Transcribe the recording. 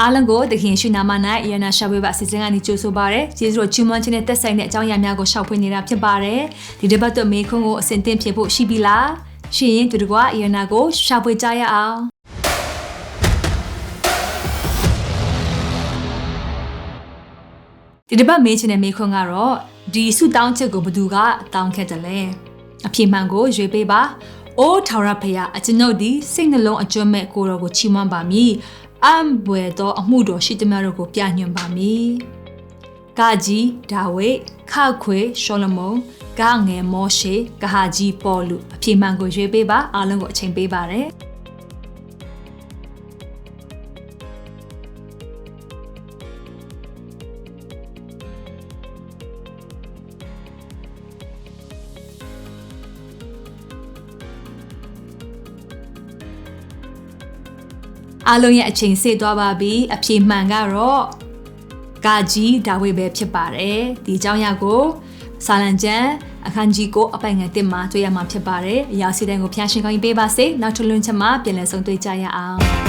အားလုံးကိုတခင်ရှိနာမ၌ရနာရှာဝေးပါအစီအစဉ်ကနေကြိုဆိုပါရစေ။ကျေးဇူးတော်ချီးမွမ်းခြင်းနဲ့သက်ဆိုင်တဲ့အကြောင်းအရာများကိုရှောက်ဖွင့်နေတာဖြစ်ပါတယ်။ဒီတစ်ပတ်တော့မေခွန်းကိုအစဉ်သင့်ဖြစ်ဖို့ရှိပြီလား။ရှိရင်တူတကွာရနာကိုရှာဖွေကြရအောင်။ဒီတစ်ပတ်မေးချင်တဲ့မေခွန်းကတော့ဒီဆုတောင်းချက်ကိုဘသူကတောင်းခဲ့တယ်လဲ။အဖြေမှန်ကိုရွေးပေးပါ။အိုးထာဝရဖရာအကျွန်ုပ်ဒီစိတ်နှလုံးအကျွမ်းမဲ့ကိုတော်ကိုချီးမွမ်းပါမည်။ အံဘွယ်သောအမှုတော်ရှိသမျှတို့ကိုပြညွှန်ပါမည်။ကာကြီးဒါဝိဒ်ခခွေရှောလမုန်ဂငယ်မောရှေဂဟာကြီးပေါ်လူအဖြေမှန်ကိုရွေးပေးပါအားလုံးကိုအချိန်ပေးပါရစေ။ အားလုံးရဲ့အချိန်စေ့သွားပါပြီအဖြေမှန်ကတော့ကာကြီးဒါဝိပဲဖြစ်ပါတယ်ဒီအကြောင်းအရာကိုစာလံကျမ်းအခန်းကြီးကိုအပိုင်ငယ်တင်မှာတွေ့ရမှာဖြစ်ပါတယ်အရာစီတိုင်းကိုဖျားရှင်ကောင်းကြီးပေးပါစေနောက်ထပ်လွန်ချက်မှာပြန်လည်ဆုံတွေ့ကြရအောင်